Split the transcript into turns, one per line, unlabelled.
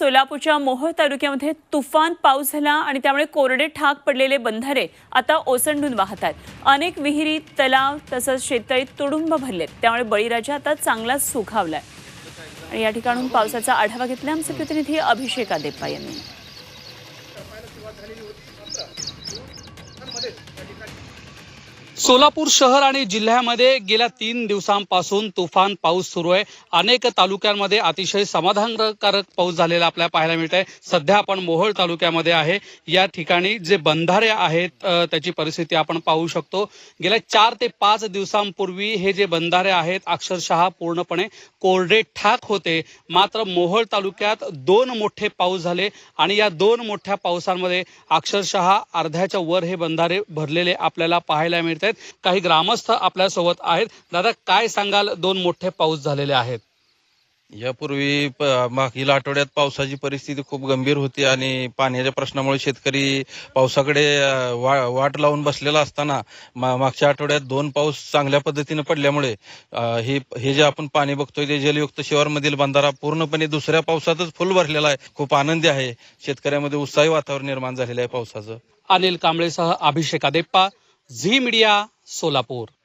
सोलापूरच्या मोहोळ तालुक्यामध्ये तुफान पाऊस झाला आणि त्यामुळे कोरडे ठाक पडलेले बंधारे आता ओसंडून वाहत आहेत. अनेक विहिरी तलाव तसंच शेततळी तुडुंब भरलेत. त्यामुळे बळीराजा आता चांगलाच सुखावलाय. आणि या ठिकाणून पावसाचा आढावा घेतला आमचे प्रतिनिधी अभिषेक आदेप्पा यांनी.
सोलापूर शहर आणि जिल्ह्यामध्ये गेल्या तीन दिवसांपासून तुफान पाऊस सुरू आहे. अनेक तालुक्यांमध्ये अतिशय समाधानकारक पाऊस झालेला आपल्याला पाहायला मिळत आहे सध्या आपण मोहोळ तालुक्यामध्ये आहे. या ठिकाणी जे बंधारे आहेत त्याची परिस्थिती आपण पाहू शकतो. गेल्या चार ते पाच दिवसांपूर्वी हे जे बंधारे आहेत अक्षरशः पूर्णपणे कोरडे ठाक होते. मात्र मोहोळ तालुक्यात दोन मोठे पाऊस झाले आणि या दोन मोठ्या पावसांमध्ये अक्षरशः अर्ध्याच्या वर हे बंधारे भरलेले आपल्याला पाहायला मिळत आहेत. काही ग्रामस्थ आपल्यासोबत आहेत. दादा काय सांगाल? दोन मोठे पाऊस झालेले आहेत.
यापूर्वी मागील आठवड्यात पावसाची परिस्थिती खूप गंभीर होती आणि पाण्याच्या प्रश्नामुळे शेतकरी पावसाकडे वा- वाट लावून बसलेला असताना मा- मागच्या आठवड्यात दोन पाऊस चांगल्या पद्धतीने पडल्यामुळे हे हे जे आपण पाणी बघतोय ते जलयुक्त शिवारमधील बंधारा पूर्णपणे दुसऱ्या पावसातच फुल भरलेला आहे. खूप आनंदी आहे. शेतकऱ्यामध्ये उत्साही वातावरण निर्माण झालेलं आहे पावसाचं.
अनिल कांबळेसह अभिषेक आदेप्पा झी मीडिया सोलापूर.